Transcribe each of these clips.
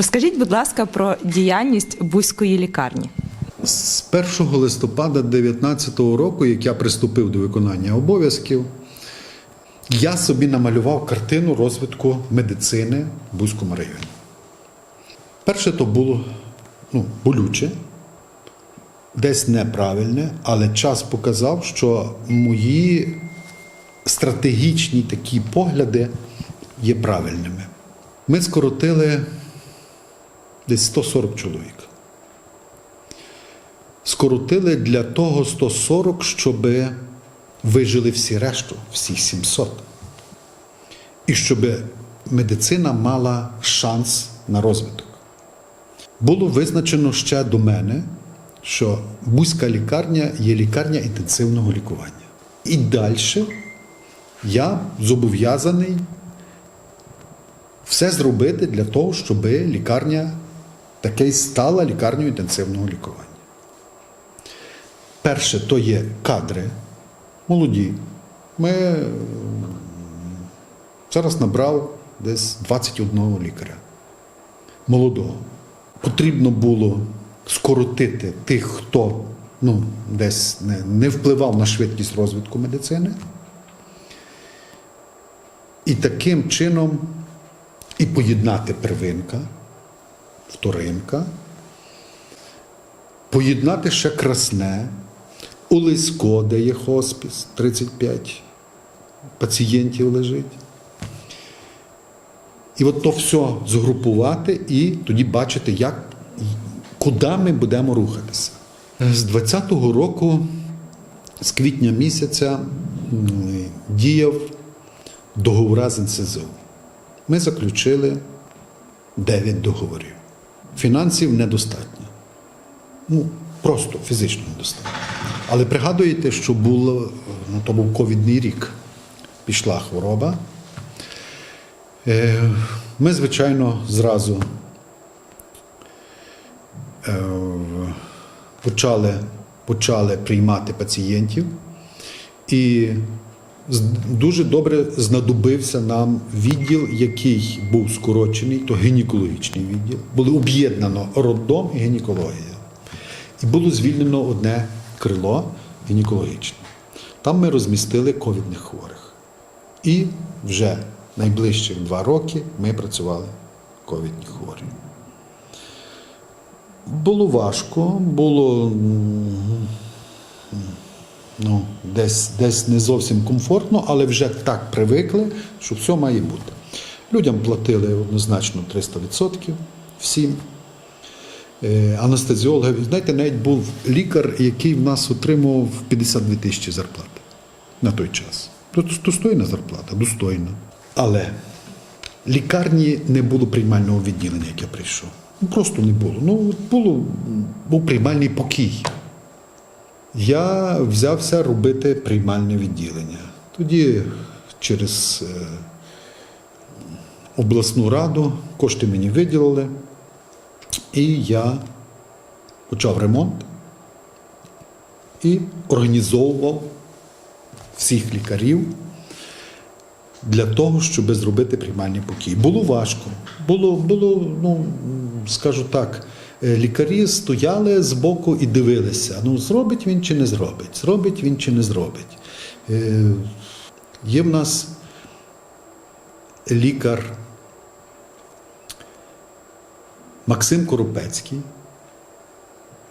Розкажіть, будь ласка, про діяльність Бузької лікарні. З 1 листопада 2019 року, як я приступив до виконання обов'язків, я собі намалював картину розвитку медицини в Бузькому районі. Перше то було ну, болюче, десь неправильне, але час показав, що мої стратегічні такі погляди є правильними. Ми скоротили десь 140 чоловік скоротили для того 140, щоб вижили всі решту, всі 700. І щоб медицина мала шанс на розвиток. Було визначено ще до мене, що Бузька лікарня є лікарня інтенсивного лікування. І далі я зобов'язаний все зробити для того, щоб лікарня таке й стала лікарнею інтенсивного лікування. Перше, то є кадри молоді. Ми зараз набрав десь 21 лікаря молодого. Потрібно було скоротити тих, хто ну, десь не, не впливав на швидкість розвитку медицини. І таким чином і поєднати первинка, вторинка, поєднати ще красне, у Лисько, де є хоспіс, 35 пацієнтів лежить. І от то все згрупувати і тоді бачити, як, куди ми будемо рухатися. З 20-го року, з квітня місяця, діяв договора з НСЗУ. Ми заключили 9 договорів. Фінансів недостатньо. Ну, просто фізично недостатньо. Але пригадуєте, що було, ну, то був ковідний рік. Пішла хвороба. Е, Ми, звичайно, зразу е, почали, почали приймати пацієнтів, і дуже добре знадобився нам відділ, який був скорочений, то гінекологічний відділ. Було об'єднано роддом і гінекологія. І було звільнено одне крило гінекологічне. Там ми розмістили ковідних хворих. І вже найближчих два роки ми працювали ковідні хворі. Було важко, було ну, десь, десь не зовсім комфортно, але вже так привикли, що все має бути. Людям платили однозначно 300% всім. Е, Анестезіологи, знаєте, навіть був лікар, який в нас отримував 52 тисячі зарплати на той час. Тобто достойна зарплата, достойна. Але лікарні не було приймального відділення, як я прийшов. Ну, Просто не було. Ну, було, був приймальний покій. Я взявся робити приймальне відділення. Тоді через е, обласну раду кошти мені виділили. І я почав ремонт і організовував всіх лікарів для того, щоб зробити приймальний покій. Було важко. Було, було ну, скажу так, лікарі стояли збоку і дивилися, ну, зробить він чи не зробить, зробить він чи не зробить. Е, Є в нас лікар Максим Коропецький,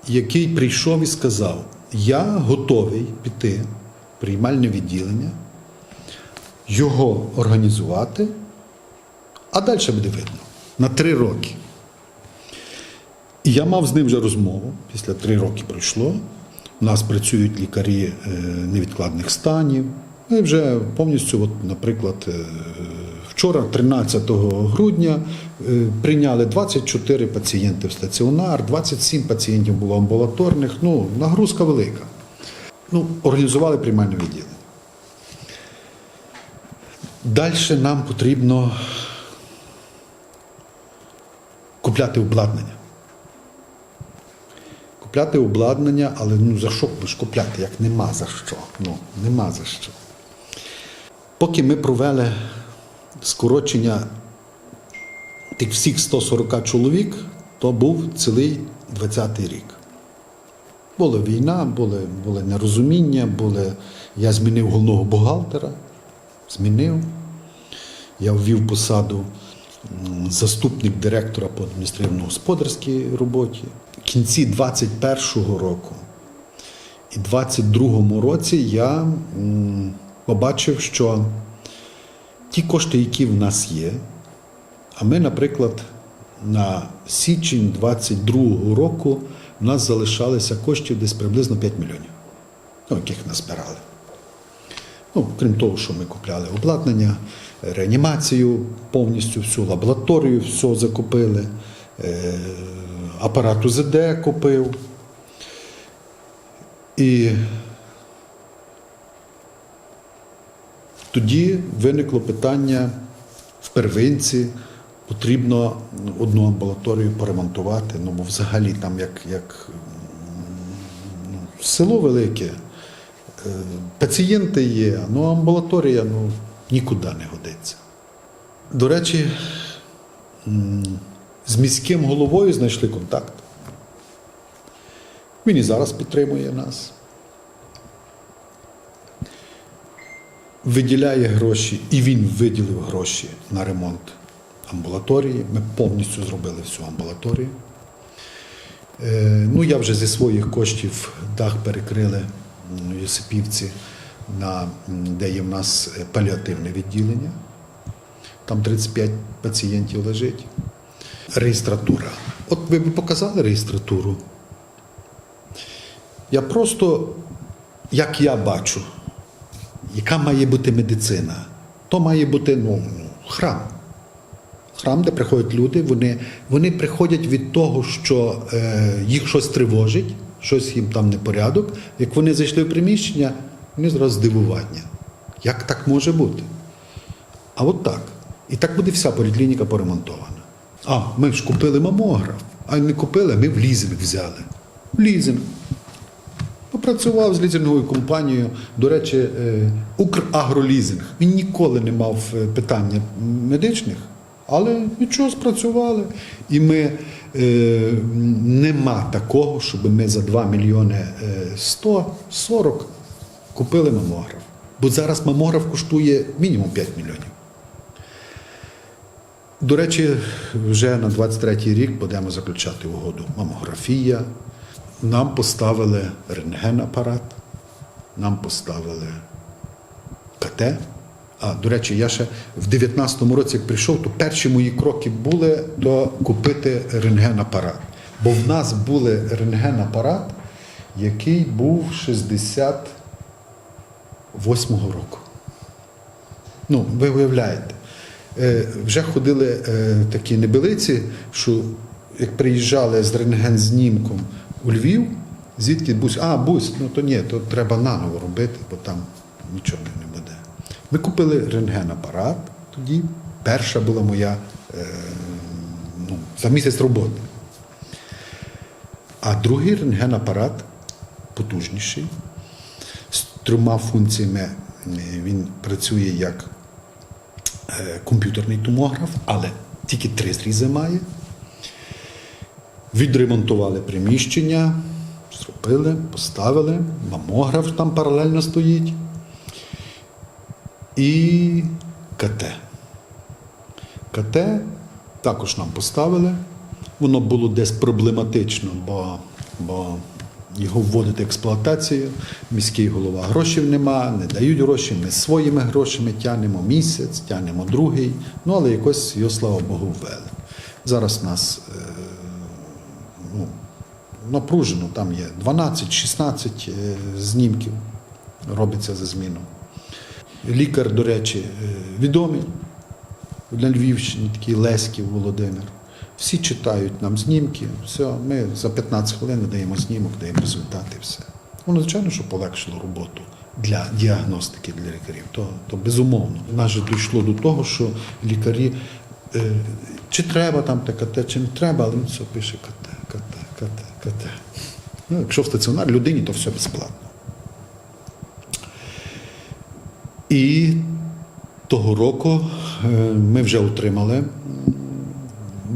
який прийшов і сказав: Я готовий піти в приймальне відділення, його організувати, а далі буде видно на три роки. І я мав з ним вже розмову. Після три роки пройшло. У нас працюють лікарі е, невідкладних станів. Ми вже повністю, от, наприклад, е, вчора, 13 грудня, е, прийняли 24 пацієнти в стаціонар, 27 пацієнтів було амбулаторних. Ну, нагрузка велика. Ну, організували приймальне відділення. Далі нам потрібно купляти обладнання. Купляти обладнання, але ну за що ж купляти, як нема за що. Ну, нема за що. Поки ми провели скорочення тих всіх 140 чоловік, то був цілий 20-й рік. Була війна, були, були нерозуміння, були... я змінив головного бухгалтера, змінив. Я ввів посаду заступник директора по адміністративно-господарській роботі. Кінці 21-го року і 22-му році я побачив, що ті кошти, які в нас є, а ми, наприклад, на січень 22-го року в нас залишалося коштів десь приблизно 5 мільйонів, ну, яких назбирали. Ну, крім того, що ми купляли обладнання, реанімацію, повністю всю лабораторію, все закупили, е, апарат УЗД купив. І тоді виникло питання в первинці. Потрібно одну амбулаторію поремонтувати, ну бо взагалі там як, як ну, село велике, е, пацієнти є, ну амбулаторія ну, нікуди не годиться. До речі, з міським головою знайшли контакт. Він і зараз підтримує нас. Виділяє гроші, і він виділив гроші на ремонт амбулаторії. Ми повністю зробили всю амбулаторію. Е, Ну, я вже зі своїх коштів дах перекрили Йосипівці, на, де є в нас паліативне відділення. Там 35 пацієнтів лежить. Реєстратура. От ви б показали реєстратуру. Я просто, як я бачу, яка має бути медицина, то має бути ну, храм. Храм, де приходять люди, вони, вони приходять від того, що е, їх щось тривожить, щось їм там непорядок. Як вони зайшли в приміщення, вони зразу здивування. Як так може бути? А от так. І так буде вся поліклініка поремонтована. А, ми ж купили мамограф, а не купили, а ми в лізинг взяли. В лізинг. Попрацював з лізинговою компанією, до речі, е, Украгролізинг. Він ніколи не мав е, питання медичних, але нічого спрацювали. І ми е, нема такого, щоб ми за 2 мільйони е, 140 купили мамограф. Бо зараз мамограф коштує мінімум 5 мільйонів. До речі, вже на 23-й рік будемо заключати угоду. Мамографія. Нам поставили рентген-апарат, нам поставили КТ. А, до речі, я ще в 19-му році, як прийшов, то перші мої кроки були то купити рентген-апарат. Бо в нас були рентген-апарат, який був 68-го року. Ну, ви уявляєте, вже ходили е, такі небелиці, що як приїжджали з рентген-знімком у Львів, звідки бусь, а, бусь, ну то ні, то треба наново робити, бо там нічого не буде. Ми купили рентген-апарат, тоді перша була моя е, ну, за місяць роботи. А другий рентген-апарат потужніший, з трьома функціями. Е, Він працює як е, комп'ютерний томограф, але тільки три зрізи має. Відремонтували приміщення, зробили, поставили, мамограф там паралельно стоїть. І КТ. КТ також нам поставили. Воно було десь проблематично, бо, бо його вводити в експлуатацію. Міський голова грошей нема, не дають гроші. Ми своїми грошами тягнемо місяць, тягнемо другий. Ну, але якось його, слава Богу, ввели. Зараз нас е, ну, напружено, там є 12-16 е, знімків робиться за зміну. Лікар, до речі, е, відомий на Львівщині, такий Леськів Володимир. Всі читають нам знімки, все, ми за 15 хвилин даємо знімок, даємо результати, все. Воно, звичайно, що полегшило роботу для діагностики для лікарів, то, то безумовно. Нас же дійшло до того, що лікарі, е, чи треба там те КТ, чи не треба, але він все пише КТ, КТ, КТ, КТ. Ну, якщо в стаціонар людині, то все безплатно. І того року е, ми вже отримали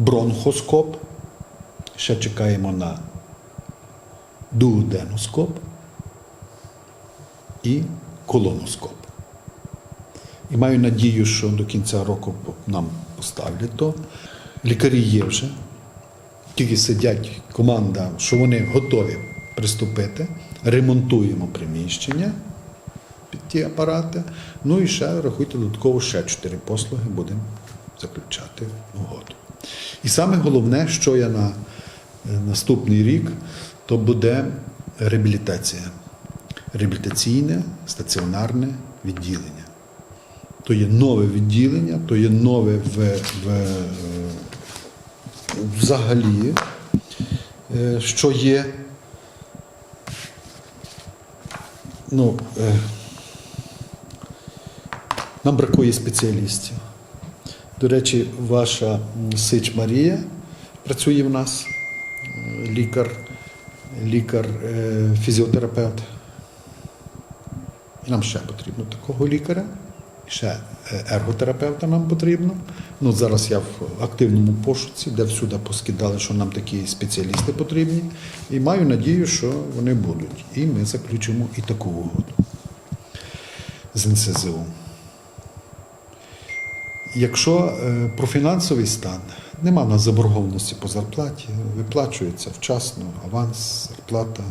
бронхоскоп. Ще чекаємо на дуоденоскоп і колоноскоп. І маю надію, що до кінця року нам поставлять то. Лікарі є вже, тільки сидять команда, що вони готові приступити. Ремонтуємо приміщення під ті апарати. Ну і ще рахуйте додатково ще чотири послуги будемо заключати угоду. І саме головне, що я на е, наступний рік, то буде реабілітація. Реабілітаційне стаціонарне відділення. То є нове відділення, то є нове в, в, е, взагалі, е, що є. Ну, нам бракує спеціалістів. До речі, ваша Сич Марія працює в нас, е, лікар, лікар, е. І нам ще потрібно такого лікаря, ще е, ерготерапевта нам потрібно. Ну, зараз я в активному пошуці, де всюди поскидали, що нам такі спеціалісти потрібні. І маю надію, що вони будуть. І ми заключимо і таку угоду з НСЗУ. Якщо е, про фінансовий стан, нема в нас заборгованості по зарплаті, виплачується вчасно, аванс, зарплата,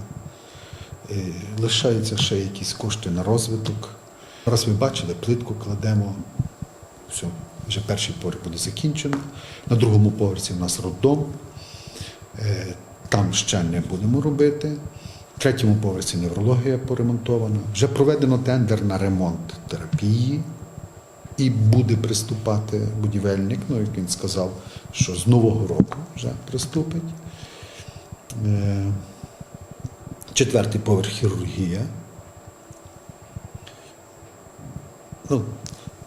е, лишаються ще якісь кошти на розвиток. Раз ви бачили, плитку кладемо, все, вже перший поверх буде закінчено. На другому поверсі в нас роддом, е, там ще не будемо робити. В третьому поверсі неврологія поремонтована. Вже проведено тендер на ремонт терапії. І буде приступати будівельник, ну як він сказав, що з нового року вже приступить. Е, Четвертий поверх хірургія. Ну,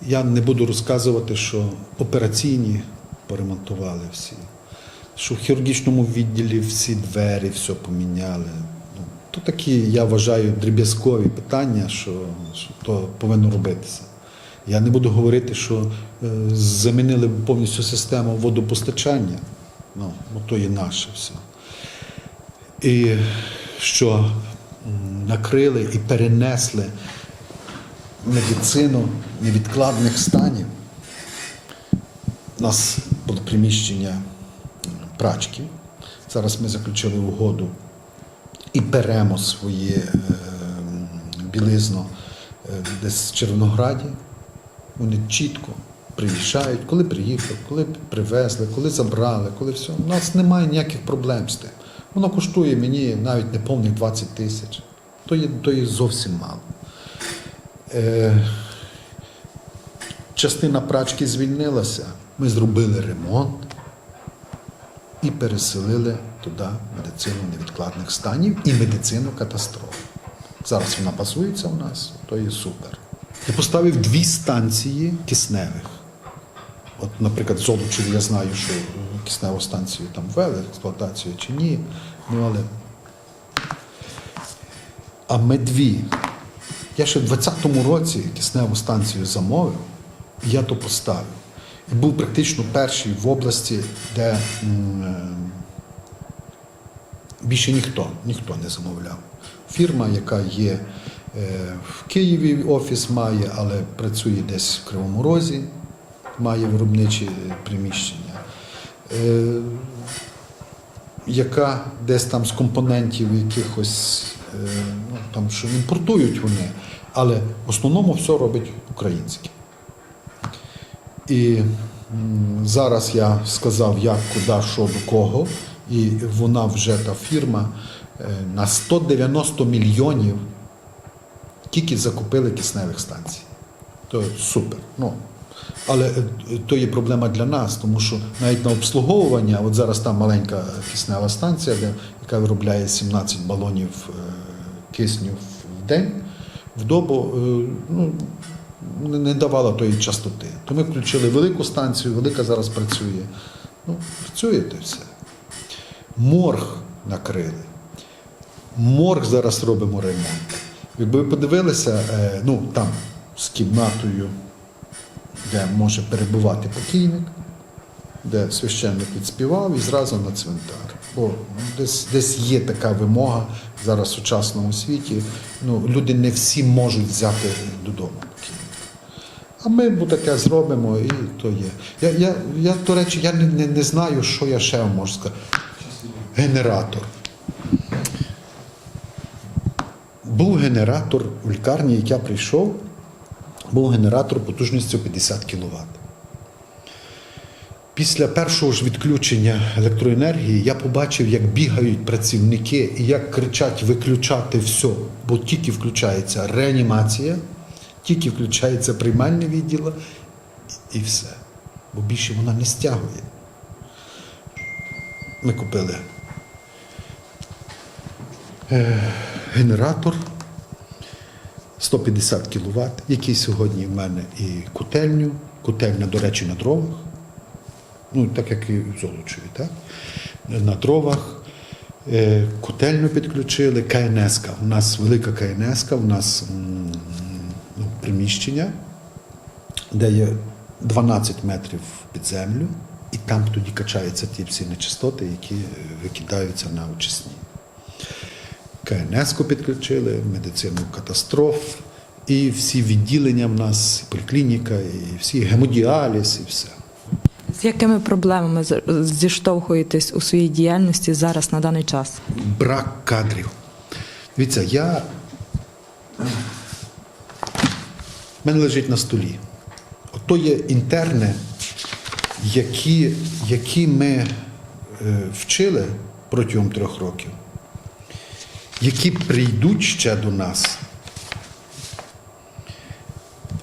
я не буду розказувати, що операційні поремонтували всі, що в хірургічному відділі всі двері, все поміняли. Ну, то такі, я вважаю, дріб'язкові питання, що, що то повинно робитися. Я не буду говорити, що е, замінили повністю систему водопостачання. Ну, бо то є наше все. І що накрили і перенесли медицину невідкладних станів. У нас було приміщення прачки. Зараз ми заключили угоду і беремо своє е, білизно е, десь в Червонограді. Вони чітко приїжджають, коли приїхав, коли привезли, коли забрали, коли все. У нас немає ніяких проблем з тим. Воно коштує мені навіть не повних 20 тисяч. То є, то є зовсім мало. Е, частина прачки звільнилася. Ми зробили ремонт і переселили туди медицину невідкладних станів і медицину катастроф. Зараз вона базується у нас, то є супер. Я поставив дві станції кисневих. От, наприклад, Золочеві я знаю, що кисневу станцію там ввели експлуатацію чи ні. Ну, але... А ми дві. Я ще в 20-му році кисневу станцію замовив, і я то поставив. І був практично перший в області, де м, е, більше ніхто, ніхто не замовляв. Фірма, яка є в Києві, офіс має, але працює десь в Кривому Розі, має виробничі е, приміщення. Е, яка десь там з компонентів якихось, е, ну там що імпортують вони, але в основному все робить українське. І зараз я сказав, як, куди, що, до кого, і вона вже та фірма е, на 190 мільйонів тільки закупили кисневих станцій. То супер. Ну, але е, то є проблема для нас, тому що навіть на обслуговування, от зараз там маленька киснева станція, де, яка виробляє 17 балонів е, кисню в день, в добу е, ну, не- давала тої частоти. То ми включили велику станцію, велика зараз працює. Ну, працює те все. Морг накрили. Морг зараз робимо ремонт. Якби ви подивилися, е, ну там з кімнатою, де може перебувати покійник, де священник відспівав і зразу на цвинтар. Бо десь, десь є така вимога зараз в сучасному світі. Ну, люди не всі можуть взяти додому. А ми бо таке зробимо, і то є. Я, я, я до речі, я не, не, не знаю, що я ще можу сказати. Генератор. Був генератор у лікарні, як я прийшов, був генератор потужністю 50 кВт. Після першого ж відключення електроенергії я побачив, як бігають працівники і як кричать виключати все, бо тільки включається реанімація, тільки включається приймальне відділо і все. Бо більше вона не стягує. Ми купили е, генератор 150 кВт, який сьогодні в мене і котельню. Котельня, до речі, на дровах. Ну, так як і в Золочеві, так? На дровах. Е, Котельню підключили, КНС. У нас велика КНС, у нас ну, приміщення, де є 12 метрів під землю, і там тоді качаються ті всі нечистоти, які викидаються на очисні. КНС-ку підключили, медицину катастроф, і всі відділення в нас, і поліклініка, і всі гемодіаліз, і все. З якими проблемами зіштовхуєтесь у своїй діяльності зараз на даний час? брак кадрів. Дивіться, я. В мене лежить на столі. Ото є інтерни, які, які ми е, вчили протягом трьох років, які прийдуть ще до нас.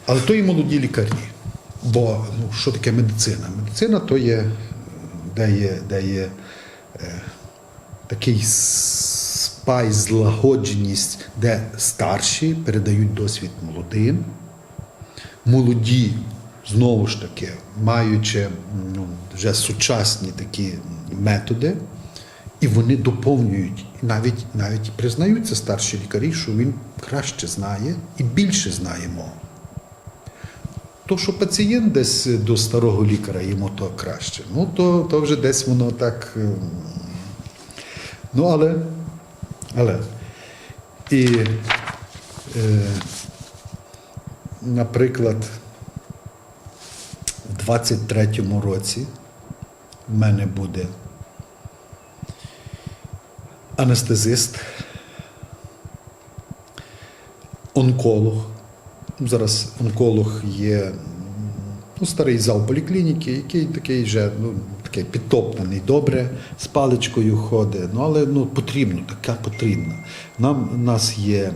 Але то і молоді лікарі. Бо ну, що таке медицина? Медицина то є, де є, де є такий спай, злагодженість, де старші передають досвід молодим, молоді, знову ж таки, маючи ну, вже сучасні такі методи, і вони доповнюють, навіть, навіть признаються старші лікарі, що він краще знає і більше знає мову. То, що пацієнт десь до старого лікаря йому то краще, ну то, то вже десь воно так. ем, Ну, але, але. І, е, наприклад, в 23-му році в мене буде анестезист, онколог. Зараз онколог є ну, старий зал поліклініки, який такий вже ну, такий підтоптаний добре, з паличкою ходить. Ну, але ну, потрібно, така потрібна. Нам, у нас є е,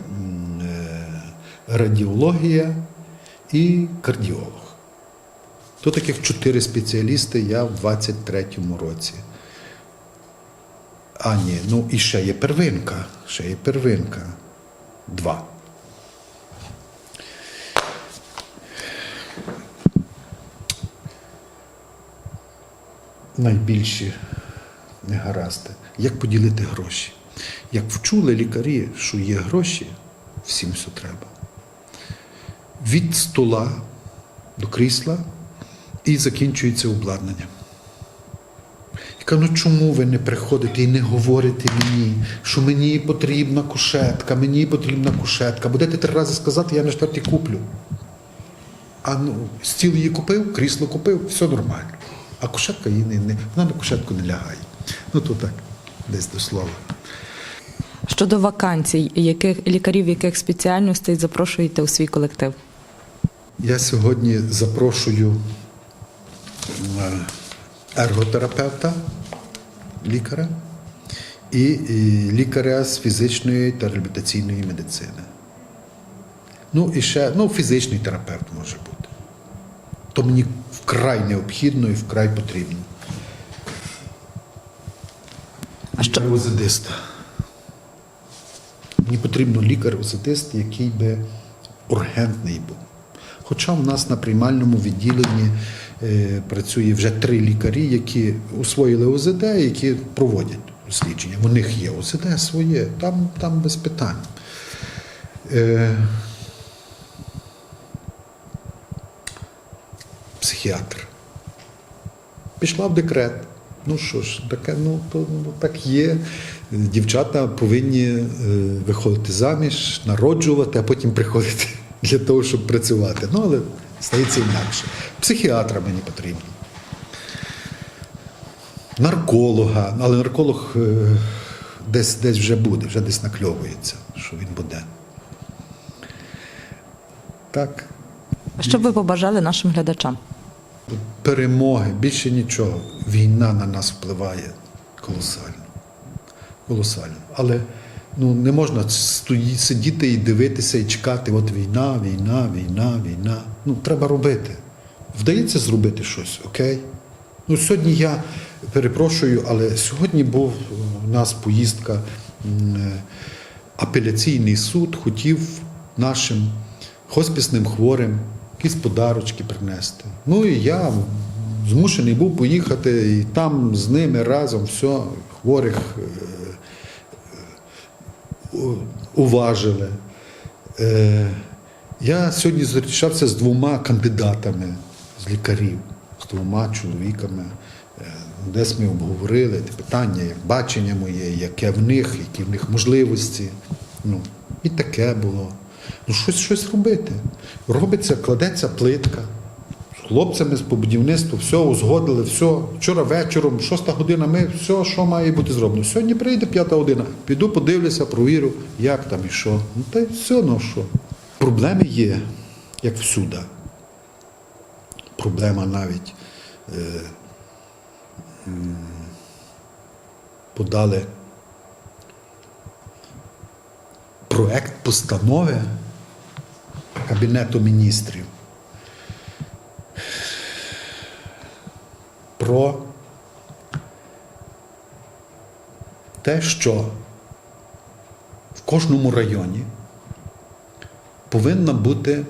радіологія і кардіолог. То таких чотири спеціалісти я в 23-му році. А, ні, ну і ще є первинка. Ще є первинка. Два. найбільші негаразди. Як поділити гроші? Як вчули лікарі, що є гроші, всім все треба. Від стола до крісла і закінчується обладнання. Я кажу, ну чому ви не приходите і не говорите мені, що мені потрібна кушетка, мені потрібна кушетка. Будете три рази сказати, я на четвертій куплю. А ну, стіл її купив, крісло купив, все нормально. А кушетка її не, не вона на кушетку не лягає. Ну то так, десь до слова. Щодо вакансій, яких лікарів яких спеціальностей запрошуєте у свій колектив? Я сьогодні запрошую е, ерготерапевта, лікаря і, лікаря з фізичної та реабілітаційної медицини. Ну і ще ну, фізичний терапевт може бути. То мені вкрай необхідно і вкрай потрібно. А що- Лікар-озидист. Мені потрібно лікар-озидист, який би ургентний був. Хоча в нас на приймальному відділенні е, працює вже три лікарі, які освоїли ОЗД, які проводять дослідження. У них є ОЗД своє, там, там без питань. Е, психіатр. Пішла в декрет. Ну що ж, таке, ну, то, ну так є. Дівчата повинні е, виходити заміж, народжувати, а потім приходити для того, щоб працювати. Ну, але стається інакше. Психіатра мені потрібен. Нарколога, але нарколог е, десь, десь вже буде, вже десь накльовується, що він буде. Так. Що б ви побажали нашим глядачам? перемоги, більше нічого. Війна на нас впливає колосально. Колосально. Але ну, не можна сидіти і дивитися і чекати, от війна, війна, війна, війна. Ну, треба робити. Вдається зробити щось, окей? Ну, сьогодні я перепрошую, але сьогодні був у нас поїздка. е, Апеляційний суд хотів нашим хоспісним хворим якісь подарочки принести. Ну і я змушений був поїхати і там з ними разом все хворих е, уважили. Е, Я сьогодні зустрічався з двома кандидатами з лікарів, з двома чоловіками. Е, Десь ми обговорили ті питання, як бачення моє, яке в них, які в них можливості. Ну, і таке було. Ну, щось, щось робити. Робиться, кладеться плитка. Хлопцями з по будівництву, все узгодили, все. Вчора вечором, шоста година, ми все, що має бути зроблено. Сьогодні прийде п'ята година. Піду, подивлюся, провірю, як там і що. Ну та й все, ну що. Проблеми є, як всюди. Проблема навіть е, подали проект постанови Кабінету міністрів про те, що в кожному районі повинна бути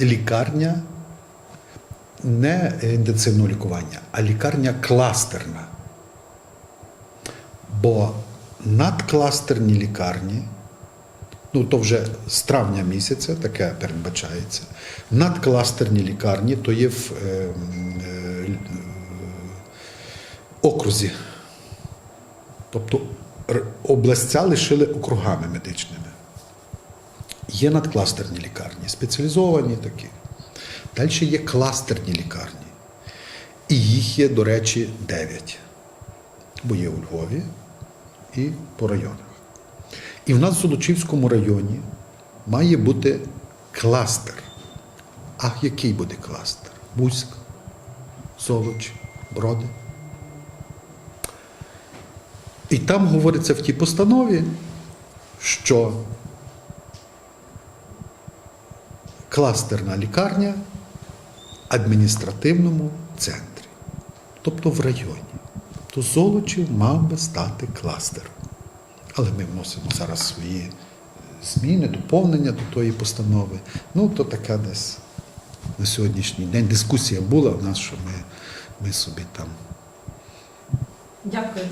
лікарня не інтенсивного лікування, а лікарня кластерна. Бо надкластерні лікарні, ну то вже з травня місяця таке передбачається. Надкластерні лікарні то є в е, е, окрузі. Тобто областя лишили округами медичними. Є надкластерні лікарні, спеціалізовані такі. Далі є кластерні лікарні. І їх є, до речі, 9. Бо є у Львові і по районах. І в нас в Золочівському районі має бути кластер. А який буде кластер? Бузьк, Золоч, Броди. І там говориться в тій постанові, що кластерна лікарня в адміністративному центрі, тобто в районі. То Золочів мав би стати кластером. Але ми вносимо зараз свої зміни, доповнення до тої постанови. Ну, то така десь на сьогоднішній день дискусія була в нас, що ми, ми собі там Дякую.